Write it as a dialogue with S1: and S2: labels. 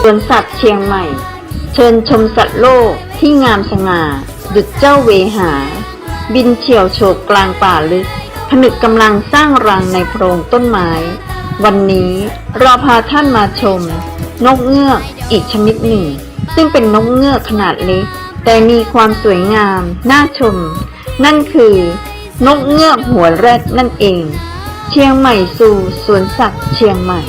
S1: สวนสัตว์เชียงใหม่ เชิญชมสัตว์โลกที่งามสง่า ดุจเจ้าเวหา บินเฉียวโฉบกลางป่าลึก ผนึกกำลังสร้างรังในโพรงต้นไม้ วันนี้เราพาท่านมาชม นกเงือกอีกชนิดหนึ่ง ซึ่งเป็นนกเงือกขนาดเล็ก แต่มีความสวยงาม น่าชม นั่นคือนกเงือกหัวแรดนั่นเอง เชียงใหม่สู่สวนสัตว์เชียงใหม่